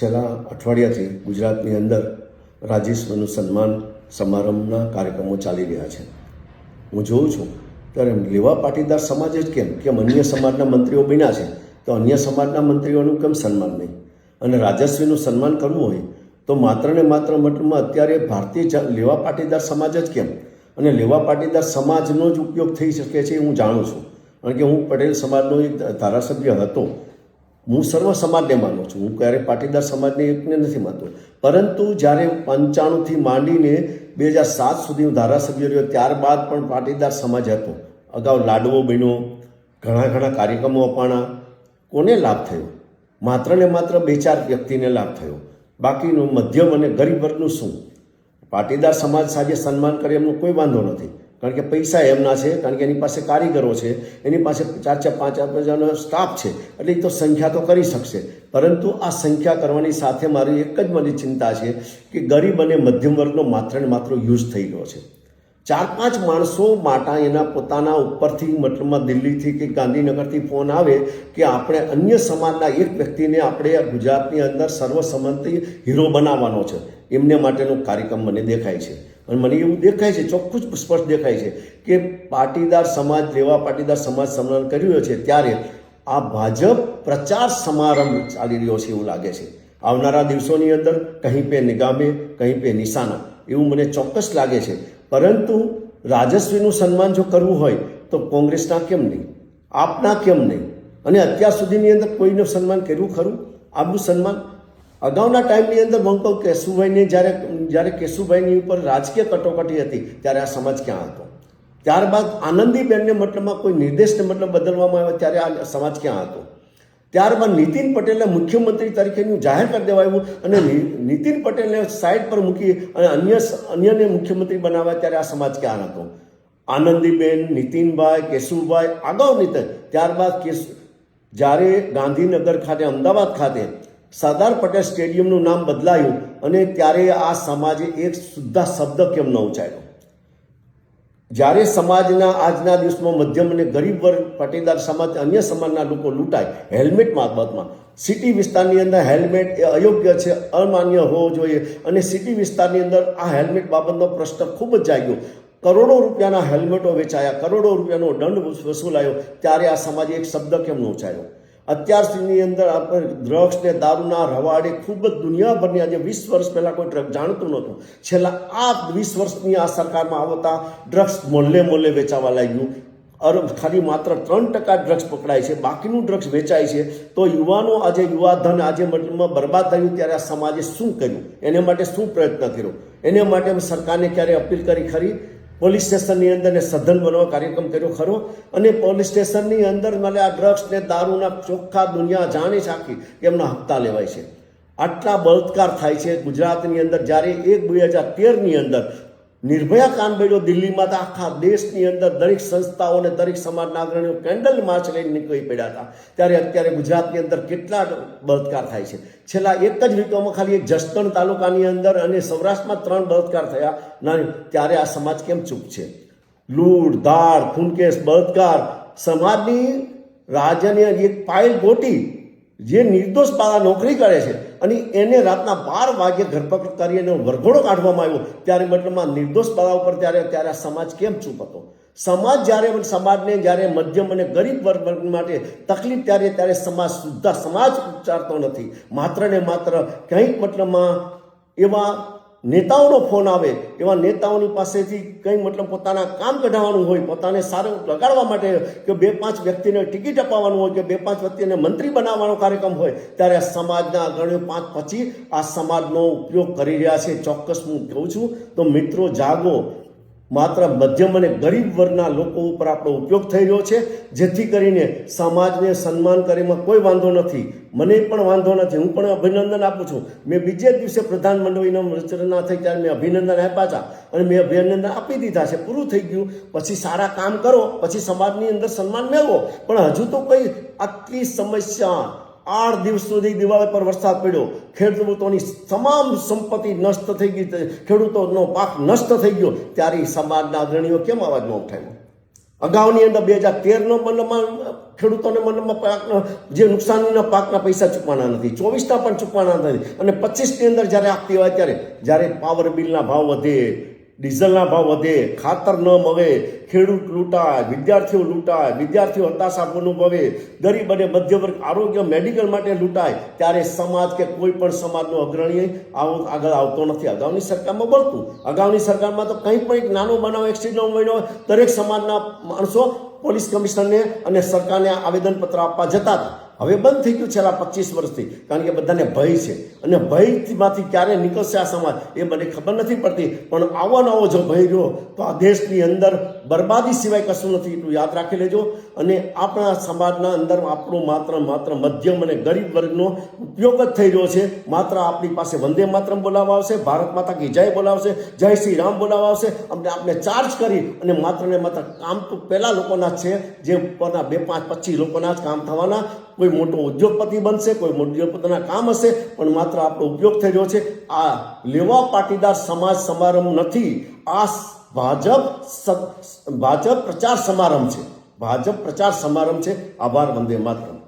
છેલ્લા અઠવાડિયાથી ગુજરાતની અંદર રાજેશ્વરનું સન્માન સમારંભના કાર્યક્રમો ચાલી રહ્યા છે. હું જોઉં છું, ત્યારે લેવા પાટીદાર સમાજ જ કેમ કેમ અન્ય સમાજના મંત્રીઓ બન્યા છે, તો અન્ય સમાજના મંત્રીઓનું કેમ સન્માન નહીં? અને રાજસ્વીનું સન્માન કરવું હોય, તો માત્ર ને માત્ર મતલબમાં અત્યારે ભારતીય લેવા પાટીદાર સમાજ જ કેમ? અને લેવા પાટીદાર સમાજનો જ ઉપયોગ થઈ શકે છે હું જાણું છું. કારણ કે હું પટેલ સમાજનો એક ધારાસભ્ય હતો હું સર્વ સમાજને માનું છું. હું ક્યારેય પાટીદાર સમાજને એકને નથી માનતો. પરંતુ જ્યારે પંચાણુંથી માંડીને બે હજાર સાત સુધી હું ધારાસભ્ય રહ્યો, ત્યારબાદ પણ પાટીદાર સમાજ હતો. અગાઉ લાડવો બન્યો, ઘણા ઘણા કાર્યક્રમો અપાણા. કોને લાભ થયો? માત્ર ને માત્ર બે ચાર વ્યક્તિને લાભ થયો. બાકીનું મધ્યમ અને ગરીબ વર્ગનું શું? પાટીદાર સમાજ સાથે સન્માન કરે એમનો કોઈ વાંધો નથી. કારણ કે પૈસા એમના છે, કારણ કે એની પાસે કારીગરો છે, એની પાસે ચાર ચાર પાંચ પાંચ હજારનો સ્ટાફ છે, એટલે એ તો સંખ્યા તો કરી શકશે. પરંતુ આ સંખ્યા કરવાની સાથે મારી એક જ મારી ચિંતા છે કે ગરીબ અને મધ્યમ વર્ગનો માત્ર ને માત્ર યુઝ થઈ ગયો છે. ચાર પાંચ માણસો માટા એના પોતાના ઉપરથી, મતલબમાં દિલ્હીથી કે ગાંધીનગરથી ફોન આવે કે આપણે અન્ય સમાજના એક વ્યક્તિને આપણે ગુજરાતની અંદર સર્વસંમતિ હીરો બનાવવાનો છે. એમને માટેનો કાર્યક્રમ મને દેખાય છે. અને મને એવું દેખાય છે, ચોખ્ખું જ સ્પષ્ટ દેખાય છે કે પાટીદાર સમાજ લેવા પાટીદાર સમાજ સન્માન કરી રહ્યો છે ત્યારે આ ભાજપ પ્રચાર સમારંભ ચાલી રહ્યો છે એવું લાગે છે. આવનારા દિવસોની અંદર કહીં પે નિગામે, કહીં પે નિશાના એવું મને ચોક્કસ લાગે છે. પરંતુ રાજસ્વીનું સન્માન જો કરવું હોય તો કોંગ્રેસના કેમ નહીં? આપના કેમ નહીં? અને અત્યાર સુધીની અંદર કોઈનું સન્માન કર્યું ખરું? આપનું સન્માન અગાઉના ટાઈમની અંદર કહું કેશુભાઈને જ્યારે જ્યારે કેશુભાઈની ઉપર રાજકીય કટોકટી હતી, ત્યારે આ સમાજ ક્યાં હતો? ત્યારબાદ આનંદીબેનને મતલબમાં કોઈ નિર્દેશને મતલબ બદલવામાં આવ્યો, ત્યારે આ સમાજ ક્યાં હતો? ત્યારબાદ નીતિન પટેલને મુખ્યમંત્રી તરીકેનું જાહેર કરી દેવાયું અને નીતિન પટેલને સાઈડ પર મૂકી અને અન્ય અન્યને મુખ્યમંત્રી બનાવ્યા, ત્યારે આ સમાજ ક્યાં હતો? આનંદીબેન, નીતિનભાઈ, કેશુભાઈ અગાઉ નીતિ ત્યારબાદ કેશ, જ્યારે ગાંધીનગર ખાતે, અમદાવાદ ખાતે સરદાર પટેલ સ્ટેડિયમનું નામ બદલાયું અને ત્યારે આ સમાજે એક સુદ્ધા શબ્દ કેમ ન ઉચ્ચાર્યો? જ્યારે સમાજના આજના દિવસમાં મધ્યમ અને ગરીબ વર્ગ, પાટીદાર સમાજ, અન્ય સમાજના લોકો લૂંટાય, હેલ્મેટ બાબતમાં, સિટી વિસ્તારની અંદર હેલ્મેટ એ અયોગ્ય છે, અમાન્ય હોવો જોઈએ અને સિટી વિસ્તારની અંદર આ હેલ્મેટ બાબતનો પ્રશ્ન ખૂબ જ જાગ્યો. કરોડો રૂપિયાના હેલ્મેટો વેચાયા, કરોડો રૂપિયાનો દંડ વસૂલાયો, ત્યારે આ સમાજે એક શબ્દ કેમ ન ઉચ્ચાર્યો? અત્યાર સુધીની અંદર આપણે ડ્રગ્સ ને દારૂના રવાડે ખૂબ જ દુનિયાભરની આજે વીસ વર્ષ પહેલાં કોઈ ડ્રગ જાણતું નહોતું. છેલ્લા આ વીસ વર્ષની આ સરકારમાં આવતા ડ્રગ્સ મોલ્લે મોલ્લે વેચાવા લાગ્યું. અર ખાલી માત્ર ત્રણ ટકા ડ્રગ્સ પકડાય છે, બાકીનું ડ્રગ્સ વેચાય છે. તો યુવાનો આજે યુવાધન આજે મતલબમાં બરબાદ થયું ત્યારે આ સમાજે શું કર્યું? એને માટે શું પ્રયત્ન કર્યો? એને માટે સરકારને ક્યારે અપીલ કરી ખરી? પોલીસ સ્ટેશનની અંદર ને સધન બનવા કાર્યક્રમ કર્યો ખરો. અને પોલીસ સ્ટેશનની અંદર મને આ ડ્રગ્સ ને દારૂના ચોખ્ખા દુનિયા જાણી છે કે એમના હપ્તા લેવાય છે. આટલા બળાત્કાર થાય છે ગુજરાતની અંદર જ્યારે એક બે હજાર તેરની અંદર નિર્ભયા કાંડ દિલ્હીમાં તો આખા દેશની અંદર દરેક સંસ્થાઓ અને દરેક સમાજના અગ્રણીઓ કેન્ડલ માર્ચ લઈને નીકળી પડ્યા હતા. ત્યારે અત્યારે ગુજરાતની અંદર કેટલા બળાત્કાર થાય છે. છેલ્લા એક જ વીકોમાં ખાલી એક જસદણ તાલુકાની અંદર અને સૌરાષ્ટ્રમાં ત્રણ બળાત્કાર થયા. ના ત્યારે આ સમાજ કેમ ચૂપ છે? લૂંટ દાળ ખૂનકેસ, બળાત્કાર. સમાજની રાજ્યની એક પાયલ ગોટી જે નિર્દોષ પાળા નોકરી કરે છે. અને એને રાતના બાર વાગે ધરપકડ કરી અને વરઘોડો કાઢવામાં આવ્યો. ત્યારે મતલબમાં નિર્દોષ બાળા પર ત્યારે ત્યારે આ સમાજ કેમ ચૂપ હતો? સમાજ જ્યારે સમાજને જ્યારે મધ્યમ અને ગરીબ વર્ગ વર્ગ માટે તકલીફ ત્યારે ત્યારે સમાજ સુદ્ધા સમાજ ઉચ્ચારતો નથી. માત્ર ને માત્ર કંઈક મતલબમાં એવા નેતાઓનો ફોન આવે, એવા નેતાઓની પાસેથી કંઈ મતલબ પોતાના કામ કઢાવવાનું હોય, પોતાને સારું લગાડવા માટે કે બે પાંચ વ્યક્તિને ટિકિટ અપાવવાનું હોય કે બે પાંચ વ્યક્તિને મંત્રી બનાવવાનો કાર્યક્રમ હોય, ત્યારે સમાજના અગ્રણીઓ પાંચ પછી આ સમાજનો ઉપયોગ કરી રહ્યા છે. ચોક્કસ હું કહું છું, તો મિત્રો જાગો માત્ર મધ્યમ અને ગરીબ વર્ગના લોકો ઉપર આપણો ઉપયોગ થઈ રહ્યો છે. જેથી કરીને સમાજને સન્માન કરીમાં કોઈ વાંધો નથી. મને પણ વાંધો નથી. હું પણ અભિનંદન આપું છું. મેં બીજે દિવસે પ્રધાનમંડળીના રચના થઈ ત્યારે મેં અભિનંદન આપ્યા હતા. અને મેં અભિનંદન આપી દીધા છે. પૂરું થઈ ગયું. પછી સારા કામ કરો. પછી સમાજની અંદર સન્માન મેળવો. પણ હજુ તો કંઈ આટલી સમસ્યા આઠ દિવસ સુધી દિવાળી પર વરસાદ પડ્યો. ખેડૂતોની તમામ સંપત્તિ નષ્ટ થઈ ગઈ ખેડૂતોનો પાક નષ્ટ થઈ ગયો. ત્યારે સમાજના અગ્રણીઓ કેમ અવાજ ન ઉઠાવ્યો અગાઉની અંદર બે હજાર તેરનો મનમાં ખેડૂતોને મનમાં પાકના જે નુકસાનીના પાકના પૈસા ચૂકવાના નથી. ચોવીસના પણ ચૂકવાના નથી. અને પચીસની અંદર જ્યારે આપતી હોય ત્યારે, જ્યારે પાવર બિલના ભાવ વધે ડીઝલના ભાવ વધે, ખાતર ન મળે, ખેડૂત લૂંટાય, વિદ્યાર્થીઓ લૂંટાય, વિદ્યાર્થીઓ હતાશા અનુભવે, ગરીબ અને મધ્યવર્ગ આરોગ્ય મેડિકલ માટે લૂંટાય, ત્યારે સમાજ કે કોઈ પણ સમાજનો અગ્રણી આવો આગળ આવતો નથી. અગાઉની સરકારમાં બળતું. અગાઉની સરકારમાં તો કંઈ પણ એક નાનો બનાવ એક્સિડન્ટ બન્યો દરેક સમાજના માણસો પોલીસ કમિશનરને અને સરકારને આવેદનપત્ર આપવા જતા હતા. હવે બંધ થઈ ગયું છેલ્લા પચીસ વર્ષથી. કારણ કે બધાને ભય છે. અને ભયમાંથી ક્યારે નીકળશે આ સમાજ એ મને ખબર નથી પડતી. પણ આવો નવો જો ભય રહ્યો, તો આ દેશની અંદર બરબાદી સિવાય કશું નથી, એટલું યાદ રાખી લેજો. અને આપણા સમાજના અંદર આપણું માત્ર માત્ર મધ્યમ અને ગરીબ વર્ગનો ઉપયોગ જ થઈ રહ્યો છે. માત્ર આપણી પાસે વંદે માતરમ બોલાવવા આવશે, ભારત માતા કી જય બોલાવશે જય શ્રી રામ બોલાવવા આવશે. અમને આપણે ચાર્જ કરી અને માત્ર ને માત્ર કામ તો પહેલાં લોકોના જ છે, જે ઉપરના બે પાંચ પચીસ લોકોના જ કામ થવાના. કોઈ મોટો ઉદ્યોગપતિ બનશે, કોઈ ઉદ્યોગપતિના કામ હશે, પણ માત્ર આપણો ઉપયોગ થઈ રહ્યો છે. આ લેવા પાટીદાર સમાજ સમારંભ નથી. આ ભાજપ ભાજપ પ્રચાર સમારંભ છે. ભાજપ પ્રચાર સમારંભ છે. આભાર વંદે માતરમ.